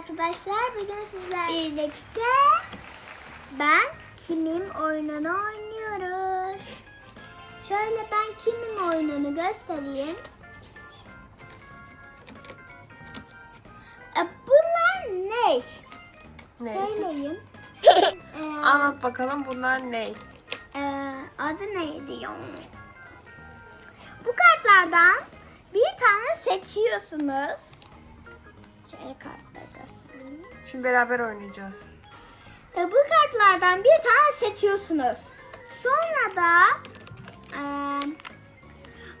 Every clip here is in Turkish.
arkadaşlar. Bugün sizlerle birlikte ben kimim oyununu oynuyoruz. Şöyle ben kimim oyununu göstereyim. E, bunlar ne? Ne? Söyleyin. Ee, Anlat bakalım bunlar ne? Ee, adı neydi ya? Bu kartlardan bir tane seçiyorsunuz. Şöyle kartları. Şimdi beraber oynayacağız. Ee, bu kartlardan bir tane seçiyorsunuz. Sonra da e,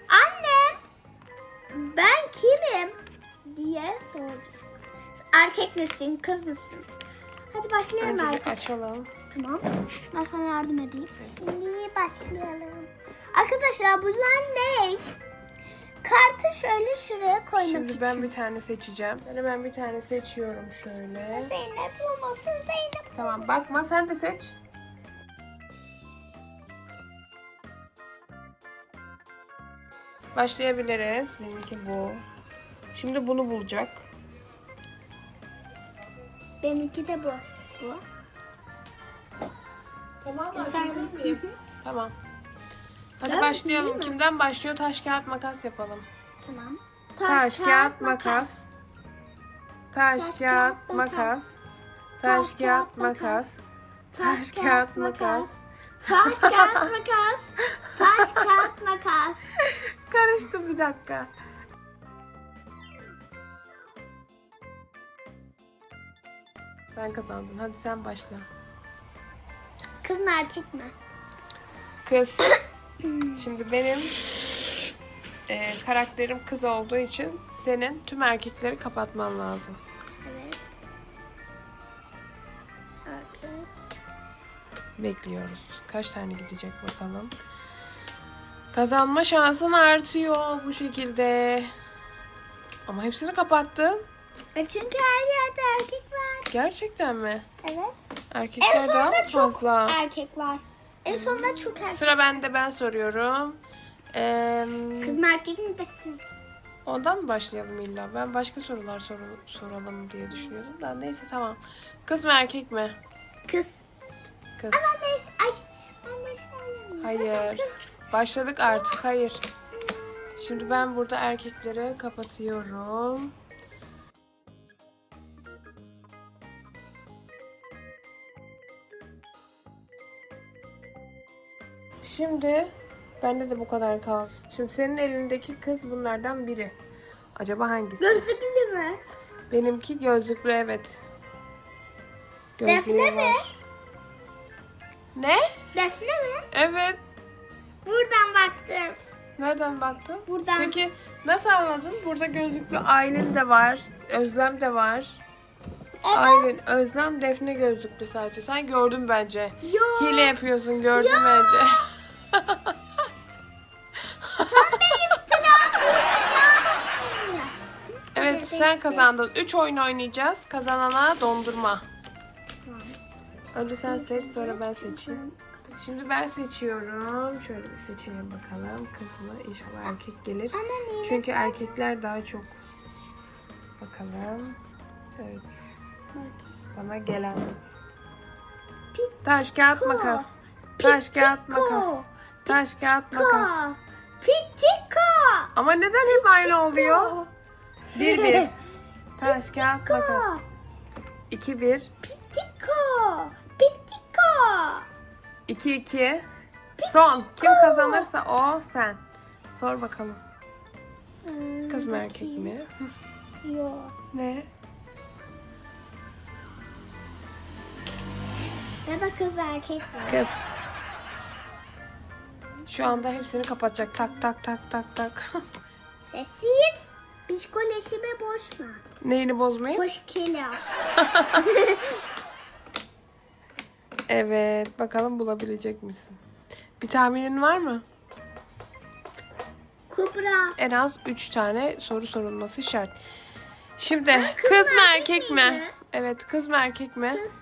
annem ben kimim diye soracak. Erkek misin, kız mısın? Hadi başlayalım Önce artık. açalım. Tamam. Ben sana yardım edeyim. Şimdi başlayalım. Arkadaşlar bunlar ne? Kartı şöyle şuraya koymak Şimdi için. ben bir tane seçeceğim. Yani ben bir tane seçiyorum şöyle. Zeynep olmasın Zeynep. Tamam bakma sen de seç. Başlayabiliriz. Benimki bu. Şimdi bunu bulacak. Benimki de bu. Bu. Tamam Gösterdim. Tamam. Hadi Ben başlayalım. Kimden başlıyor? Taş kağıt makas yapalım. Tamam. Taş, kağıt, makas. Taş, kağıt, makas. Taş, kağıt, makas. Taş, kağıt, makas. Taş kağıt makas. Taş kağıt makas. Karıştı bir dakika. Sen kazandın. Hadi sen başla. Kız mı erkek mi? Kız. Şimdi benim e, karakterim kız olduğu için senin tüm erkekleri kapatman lazım. Evet. Erkek. Bekliyoruz. Kaç tane gidecek bakalım. Kazanma şansın artıyor bu şekilde. Ama hepsini kapattın. E çünkü her yerde erkek var. Gerçekten mi? Evet. En Erkekler daha sonunda mı çok fazla? erkek var. En sonunda çok erkek. Sıra bende ben soruyorum. Ee, Kız mı erkek mi besin? ondan mı başlayalım illa? Ben başka sorular sor- soralım diye düşünüyordum da neyse tamam. Kız mı erkek mi? Kız. Kız. Ben de ay ben söyleyeyim. Hayır. Kız. Başladık artık hayır. Şimdi ben burada erkekleri kapatıyorum. Şimdi bende de bu kadar kal. Şimdi senin elindeki kız bunlardan biri. Acaba hangisi? Gözlüklü mü? Benimki gözlüklü evet. Defne mi? var. Ne? Defne mi? Evet. Buradan baktım. Nereden baktın? Buradan. Peki nasıl anladın? Burada gözlüklü Aylin de var. Özlem de var. Evet. Aylin, Özlem, Defne gözlüklü sadece. Sen gördün bence. Yo. Hile yapıyorsun gördüm Ya. bence. evet Hadi sen beşte. kazandın. 3 oyun oynayacağız. Kazanana dondurma. Önce sen seç sonra ben seçeyim. Şimdi ben seçiyorum. Şöyle bir seçelim bakalım. Kız mı? İnşallah erkek gelir. Çünkü erkekler daha çok. Bakalım. Evet. Bana gelen. Taş kağıt makas. Taş kağıt makas. Taş kağıt makas. Pitiko. Ama neden hep aynı oluyor? Bir bir. Taş kağıt makas. İki bir. Pitiko. Pitiko. İki iki. Son. Kim kazanırsa o sen. Sor bakalım. Hmm, Kız mı erkek mi? Yok. ne? Ya da kız erkek mi? Kız. Şu anda hepsini kapatacak. Tak tak tak tak tak. Sessiz. Psikoloşime boşma. Neyini bozmayayım? Boş kilo. Evet. Bakalım bulabilecek misin? Bir tahminin var mı? Kubra. En az 3 tane soru sorulması şart. Şimdi kız mı erkek mi? miydi? Evet kız mı erkek mi? Kız.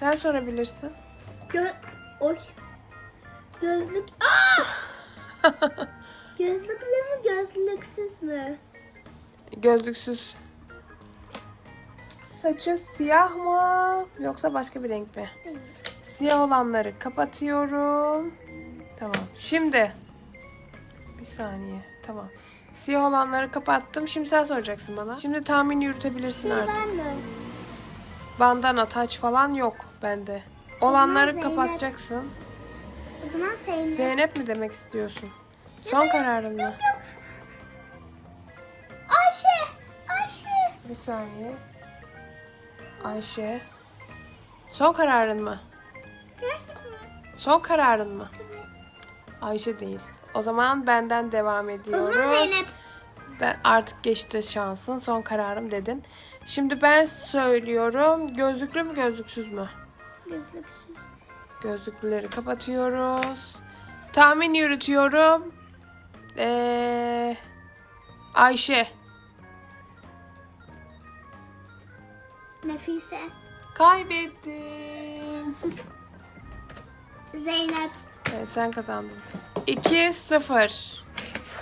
Sen sorabilirsin. Gö Oy. Gözlük. Aa! Gözlüklü mü gözlüksüz mü? Gözlüksüz. Saçı siyah mı yoksa başka bir renk mi? Değil. Siyah olanları kapatıyorum. Tamam. Şimdi bir saniye. Tamam. Siyah olanları kapattım. Şimdi sen soracaksın bana. Şimdi tahmin yürütebilirsin Şey artık. Bandana, taç falan yok bende. Olanları Zeynep. kapatacaksın. O zaman Zeynep. Zeynep mi demek istiyorsun? Son kararın mı? Ayşe. Ayşe. Bir saniye. Ayşe. Son kararın mı? Gerçekten. Son kararın mı? Ayşe değil. O zaman benden devam O ediyoruz. zaman Zeynep. Ben artık geçti şansın. Son kararım dedin. Şimdi ben söylüyorum. Gözlüklü mü gözlüksüz mü? Gözlüksüz. Gözlüklüleri kapatıyoruz. Tahmin yürütüyorum. Ee, Ayşe. Nefise. Kaybettim. Zeynep. Evet sen kazandın. 2-0.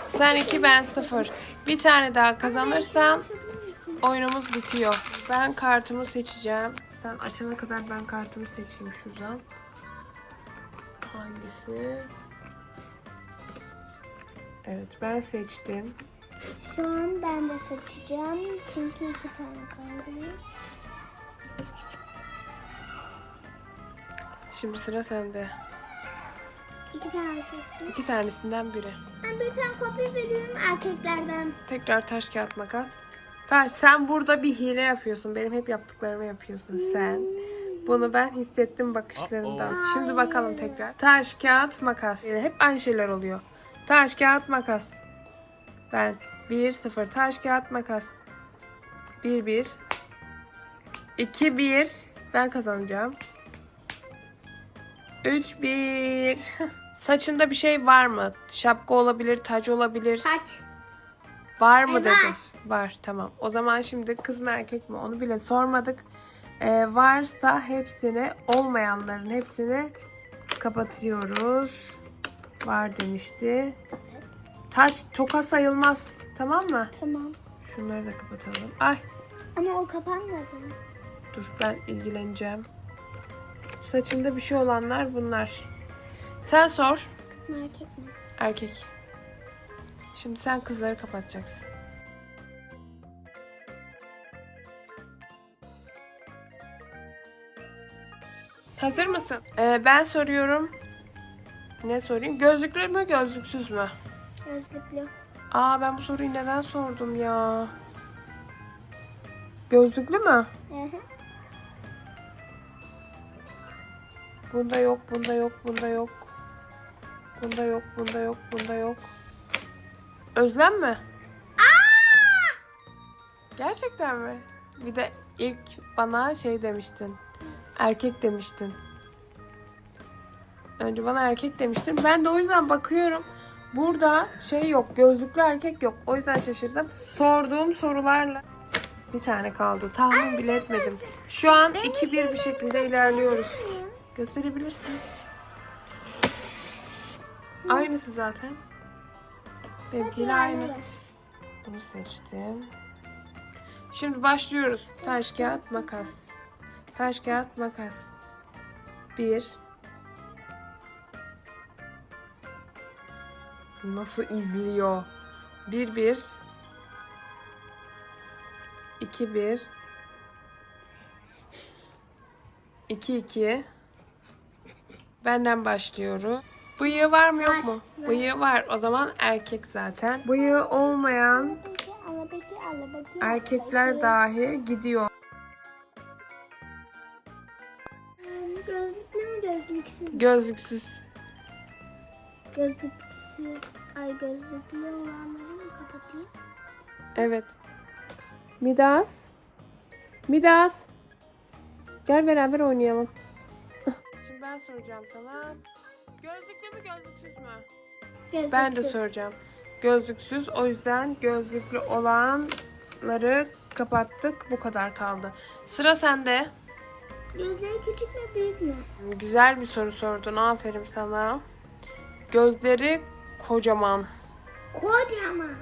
Sen 2 ben 0. Bir tane daha kazanırsan misin? oyunumuz bitiyor. Ben kartımı seçeceğim. Sen açana kadar ben kartımı seçeyim şuradan. Hangisi? Evet ben seçtim. Şu an ben de seçeceğim. Çünkü iki tane kaldı. Şimdi sıra sende. İki tane seçtim. İki tanesinden biri. Ben bir tane kopya veriyorum erkeklerden. Tekrar taş kağıt makas. Taş sen burada bir hile yapıyorsun. Benim hep yaptıklarımı yapıyorsun sen. Bunu ben hissettim bakışlarından. Şimdi bakalım tekrar. Taş kağıt makas. Yine hep aynı şeyler oluyor. Taş kağıt makas. Ben 1 0 taş kağıt makas. 1 1 2 1 ben kazanacağım. 3 1 Saçında bir şey var mı? Şapka olabilir, taç olabilir. Kaç? Var mı Ay, dedim. var. Var tamam. O zaman şimdi kız mı erkek mi onu bile sormadık. Ee, varsa hepsini olmayanların hepsini kapatıyoruz. Var demişti. Evet. Taç toka sayılmaz. Tamam mı? Tamam. Şunları da kapatalım. Ay Ama o kapanmadı. dur ben ilgileneceğim. Saçında bir şey olanlar bunlar. Sen sor. Kız mı erkek mi? Erkek. Şimdi sen kızları kapatacaksın. Hazır mısın? Ee, ben soruyorum. Ne sorayım? Gözlüklü mü gözlüksüz mü? Gözlüklü. Aa ben bu soruyu neden sordum ya? Gözlüklü mü? Hı hı. Bunda yok, bunda yok, bunda yok. Bunda yok, bunda yok, bunda yok. Özlem mi? Gerçekten mi? Bir de ilk bana şey demiştin. Erkek demiştin. Önce bana erkek demiştin. Ben de o yüzden bakıyorum. Burada şey yok. Gözlüklü erkek yok. O yüzden şaşırdım. Sorduğum sorularla bir tane kaldı. Tahmin bile etmedim. Şu an 2-1 bir şekilde ilerliyoruz. Gösterebilirsin. Aynısı zaten. Benimkiyle aynı. Bunu seçtim. Şimdi başlıyoruz. Taş, kağıt, makas. Taş, kağıt, makas. Bir. Nasıl izliyor? Bir, bir. İki, bir. İki, iki. Benden başlıyorum. Bıyığı var mı yok mu? var. Bıyığı var. O zaman erkek zaten. Bıyığı olmayan erkekler dahi gidiyor. Hmm, Gözlüklü mü gözlüksüz? Gözlüksüz. Gözlüksüz. Ay gözlüklü olanları mı kapatayım? Evet. Midas. Midas. Gel beraber oynayalım. Şimdi ben soracağım sana. Gözlüklü mü gözlüksüz mü? Gözlüksüz. Ben de soracağım. Gözlüksüz. O yüzden gözlüklü olanları kapattık. Bu kadar kaldı. Sıra sende. Gözleri küçük mü büyük mü? Güzel bir soru sordun. Aferin sana. Gözleri kocaman. Kocaman.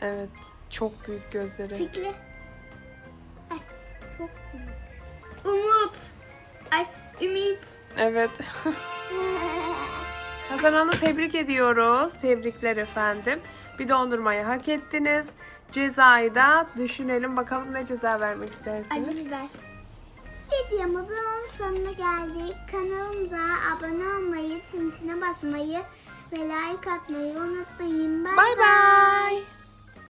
Evet. Çok büyük gözleri. Fikri. Ay, çok büyük. Umut. Ay Ümit. Evet. Kazananı tebrik ediyoruz. Tebrikler efendim. Bir dondurmayı hak ettiniz. Cezayı da düşünelim bakalım ne ceza vermek istersiniz. Acı biber. Videomuzun sonuna geldik. Kanalımıza abone olmayı, zincirine basmayı ve like atmayı unutmayın. Bay Bay bay.